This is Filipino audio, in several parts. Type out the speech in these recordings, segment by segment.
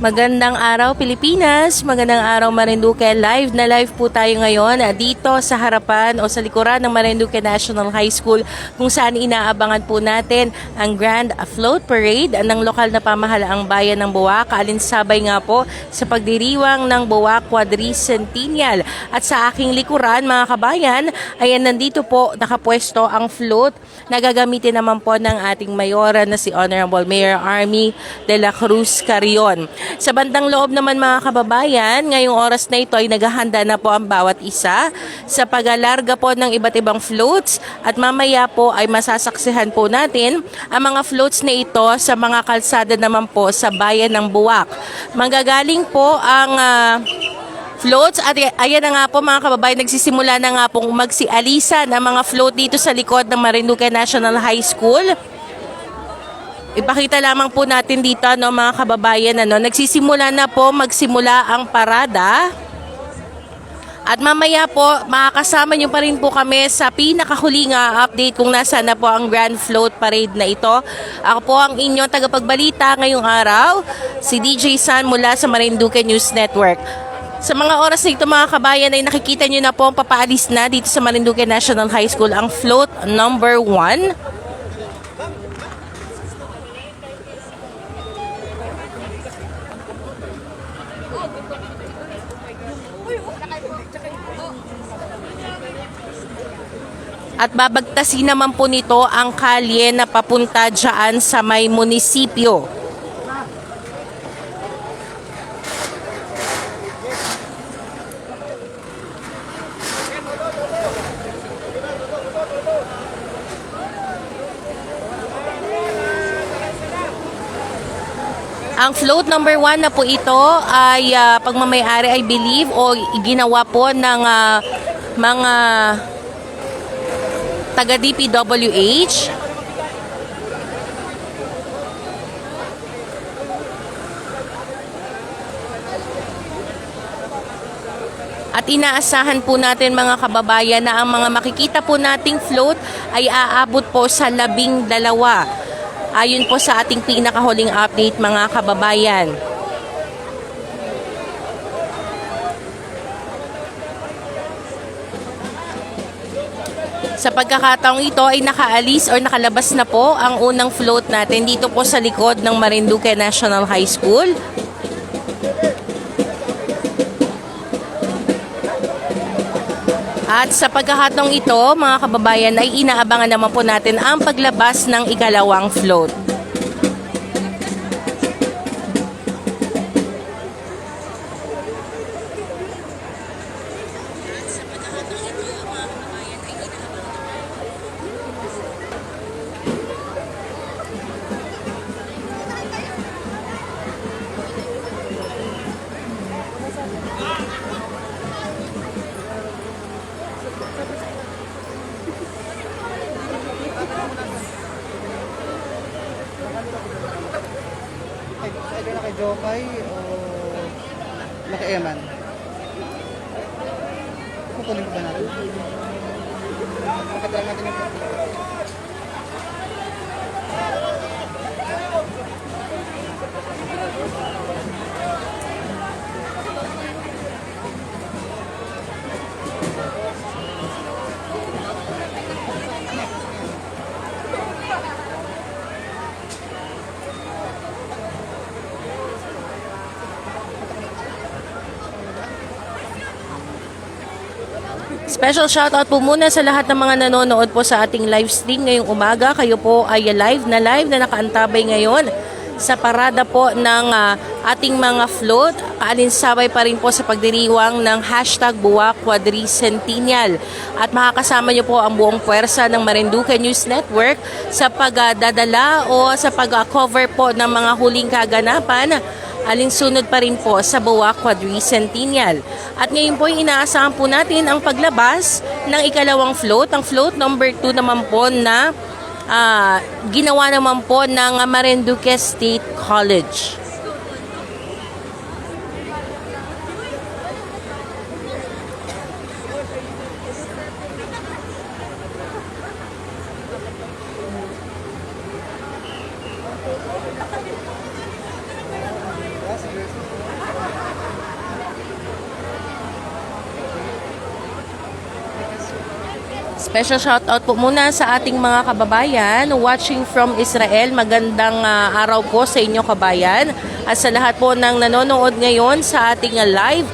Magandang araw Pilipinas, magandang araw Marinduque. Live na live po tayo ngayon ah, dito sa harapan o sa likuran ng Marinduque National High School kung saan inaabangan po natin ang Grand Float Parade ng lokal na pamahalaang bayan ng Buwak. Alinsabay nga po sa pagdiriwang ng Buwak Quadricentennial. At sa aking likuran mga kabayan, ayan nandito po nakapwesto ang float na gagamitin naman po ng ating mayora na si Honorable Mayor Army de la Cruz Carion. Sa bandang loob naman mga kababayan, ngayong oras na ito ay naghahanda na po ang bawat isa sa pag-alarga po ng iba't ibang floats at mamaya po ay masasaksihan po natin ang mga floats na ito sa mga kalsada naman po sa bayan ng Buwak. Manggagaling po ang ah, floats at ayan na nga po mga kababayan nagsisimula na nga pong magsialisa ng mga float dito sa likod ng Marinduque National High School. Ipakita lamang po natin dito no mga kababayan ano nagsisimula na po magsimula ang parada. At mamaya po makakasama niyo pa rin po kami sa pinakahuling ah, update kung nasa na po ang Grand Float Parade na ito. Ako po ang inyong tagapagbalita ngayong araw, si DJ San mula sa Marinduque News Network. Sa mga oras na ito mga kabayan ay nakikita niyo na po ang papaalis na dito sa Marinduque National High School ang float number 1. At babagtasin naman po nito ang kalye na papunta dyan sa may munisipyo. Ang float number one na po ito ay ah, pagmamayari I believe o ginawa po ng ah, mga taga DPWH. At inaasahan po natin mga kababayan na ang mga makikita po nating float ay aabot po sa labing dalawa. Ayon po sa ating pinakahuling update mga kababayan. Sa pagkakataong ito ay nakaalis or nakalabas na po ang unang float natin dito po sa likod ng Marinduque National High School. At sa pagkakataong ito, mga kababayan, ay inaabangan naman po natin ang paglabas ng ikalawang float. Kay, kay na kay Jokay o Laki Eman? Kukunin ko ba natin? Pakita natin yung Special shoutout po muna sa lahat ng mga nanonood po sa ating live stream ngayong umaga. Kayo po ay live na live na nakaantabay ngayon sa parada po ng ah, ating mga float. Kaalinsabay pa rin po sa pagdiriwang ng hashtag Buwak Quadricentennial. At makakasama niyo po ang buong puwersa ng Marinduque News Network sa pagdadala o sa pag-cover po ng mga huling kaganapan alinsunod pa rin po sa Buwak Quadricentennial. At ngayon po inaasahan po natin ang paglabas ng ikalawang float, ang float number 2 naman po na ah, ginawa naman po ng Marinduque State College. Special shoutout po muna sa ating mga kababayan watching from Israel. Magandang ah, araw po sa inyo kabayan. At sa lahat po ng nanonood ngayon sa ating ah, live,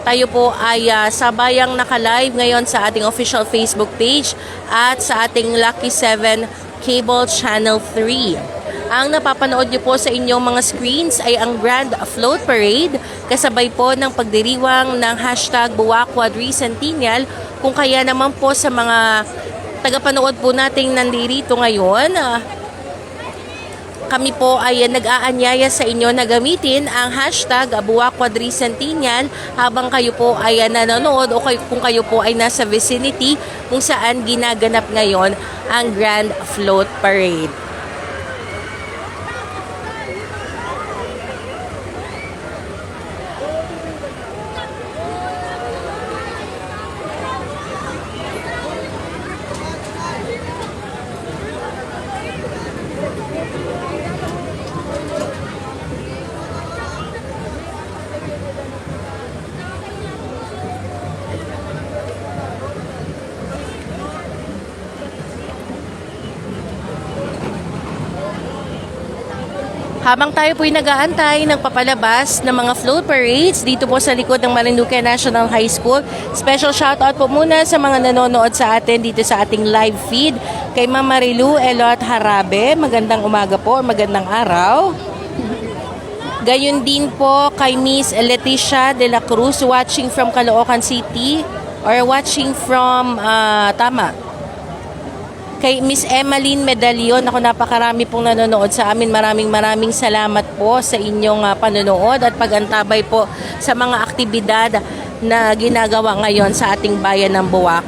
tayo po ay ah, sabayang naka-live ngayon sa ating official Facebook page at sa ating Lucky 7 Cable Channel 3. Ang napapanood niyo po sa inyong mga screens ay ang Grand Float Parade kasabay po ng pagdiriwang ng hashtag Buwak Centennial kung kaya naman po sa mga tagapanood po nating nandirito ngayon ah, kami po ay nag-aanyaya sa inyo na gamitin ang hashtag Buwak Centennial habang kayo po ay nanonood o kay- kung kayo po ay nasa vicinity kung saan ginaganap ngayon ang Grand Float Parade. Habang tayo po'y nag-aantay ng papalabas ng mga float parades dito po sa likod ng Marinduque National High School. Special shoutout po muna sa mga nanonood sa atin dito sa ating live feed. Kay Ma'am Marilu Elot Harabe, magandang umaga po, magandang araw. Gayon din po kay Miss Leticia de la Cruz watching from Caloocan City or watching from ah, tama kay Miss Emmeline Medalion. Ako napakarami pong nanonood sa amin. Maraming maraming salamat po sa inyong ah, panonood at pagantabay po sa mga aktibidad na ginagawa ngayon sa ating bayan ng Buwak.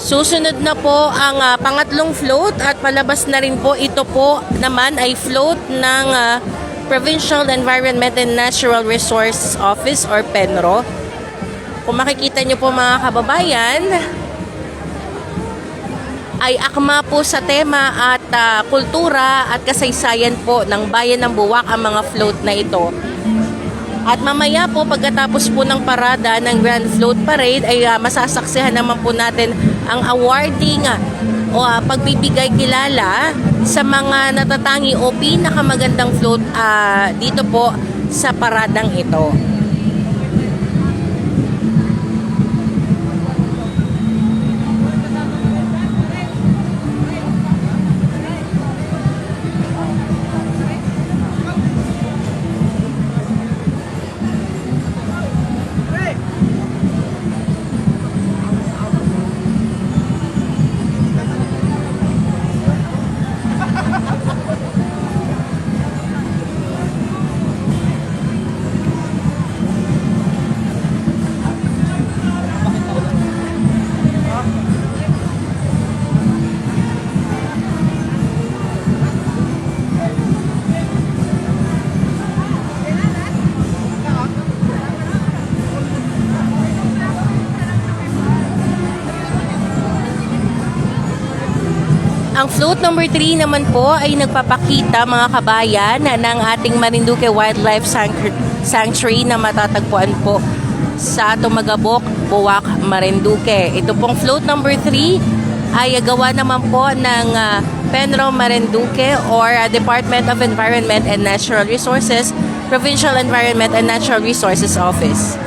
Susunod na po ang ah, pangatlong float at palabas na rin po ito po naman ay float ng ah, Provincial Environment and Natural Resources Office or PENRO. Kung makikita nyo po mga kababayan, ay akma po sa tema at ah, kultura at kasaysayan po ng bayan ng Buwak ang mga float na ito. At mamaya po pagkatapos po ng parada ng Grand Float Parade ay ah, masasaksihan naman po natin ang awarding ah, o ah, pagbibigay kilala sa mga natatangi o pinakamagandang float ah, dito po sa paradang ito. Ang float number 3 naman po ay nagpapakita mga kabayan ng ating Marinduque Wildlife Sanctu- Sanctuary na matatagpuan po sa Tumagabok, Buwak, Marinduque. Ito pong float number 3 ay gawa naman po ng ah, Penro Marinduque or ah, Department of Environment and Natural Resources, Provincial Environment and Natural Resources Office.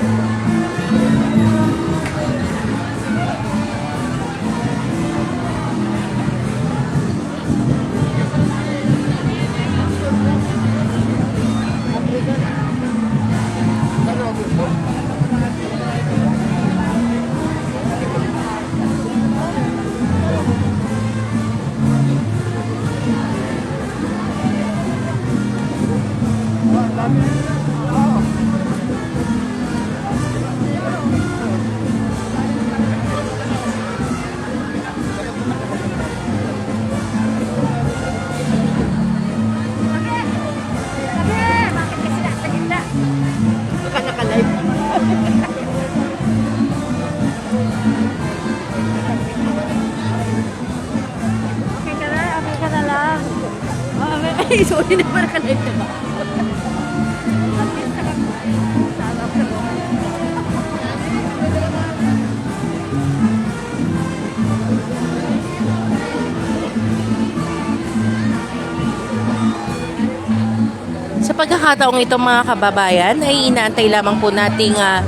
Sa pagkakataong ito mga kababayan ay inaantay lamang po nating uh,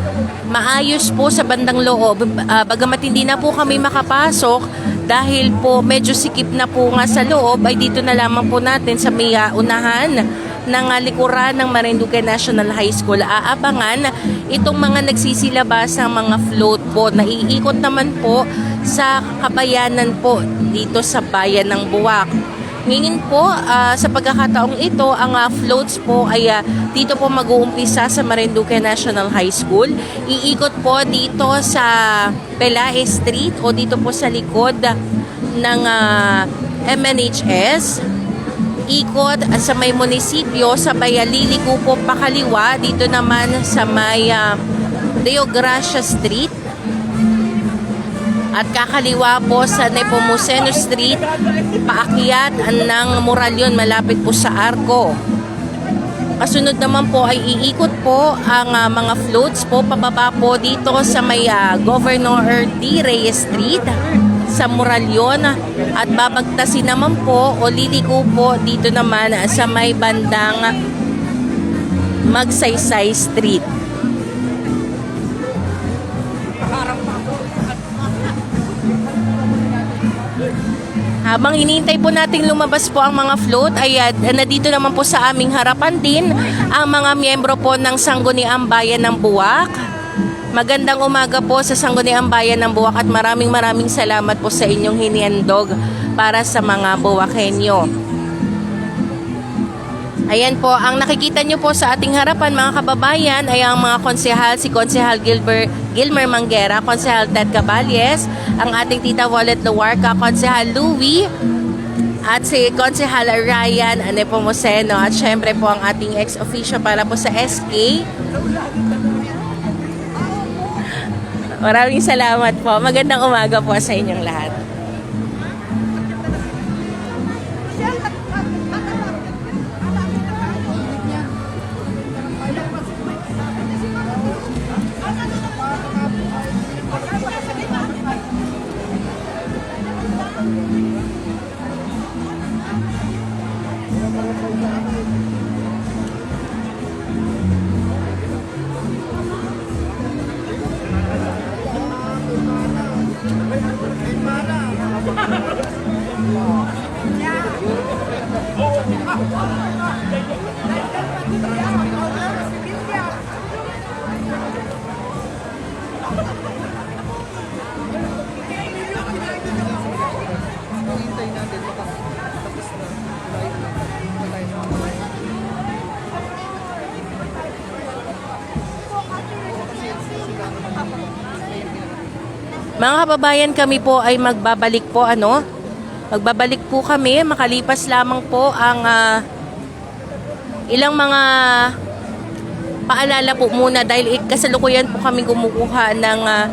maayos po sa bandang loob. Uh, bagamat hindi na po kami makapasok dahil po medyo sikip na po nga sa loob ay dito na lamang po natin sa may ah, unahan ng ah, likuran ng Marinduque National High School. Aabangan itong mga nagsisilabas ng mga float po na iikot naman po sa kabayanan po dito sa bayan ng Buwak. Ngayon po, ah, sa pagkakataong ito, ang ah, floats po ay ah, dito po mag-uumpisa sa Marinduque National High School. Iikot po dito sa Pelae Street o dito po sa likod ng ah, MNHS. Ikot sa may munisipyo sa Bayalili po pakaliwa dito naman sa may ah, Deo Gracia Street at kakaliwa po sa Nepomuceno Street, paakyat ng Moralion malapit po sa Arco. Kasunod naman po ay iikot po ang ah, mga floats po pababa po dito sa may ah, Governor D. Reyes Street sa Moralion at babagtasin naman po o liliko po dito naman sa may bandang Magsaysay Street. Habang hinihintay po nating lumabas po ang mga float, ay uh, nandito naman po sa aming harapan din ang mga miyembro po ng Sangguniang Bayan ng Buwak. Magandang umaga po sa Sangguniang Bayan ng Buwak at maraming maraming salamat po sa inyong hinihandog para sa mga Buwakenyo. Ayan po, ang nakikita nyo po sa ating harapan mga kababayan ay ang mga konsehal, si Konsehal Gilbert, Gilmer Manguera, Konsehal Ted Caballes, ang ating Tita Wallet Luarca, Konsehal Louie, at si Konsehal Ryan Anepomuceno at syempre po ang ating ex-officio para po sa SK. Maraming salamat po. Magandang umaga po sa inyong lahat. Hintay natin baka tapos na. Live na. Patay na. Mga kababayan, kami po ay magbabalik po ano? Magbabalik po kami, makalipas lamang po ang ah, ilang mga paalala po muna dahil kasalukuyan po kami kumukuha ng ah,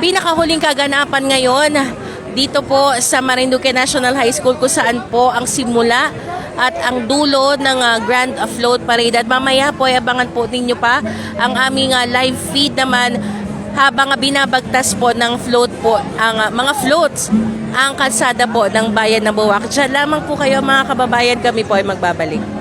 pinakahuling kaganapan ngayon dito po sa Marinduque National High School kung saan po ang simula at ang dulo ng ah, Grand Float Parade. At mamaya po ay abangan po ninyo pa ang aming ah, live feed naman habang binabagtas po ng float po, ang ah, mga floats, ang kalsada po ng bayan ng Buwak. Diyan lamang po kayo mga kababayan, kami po ay magbabalik.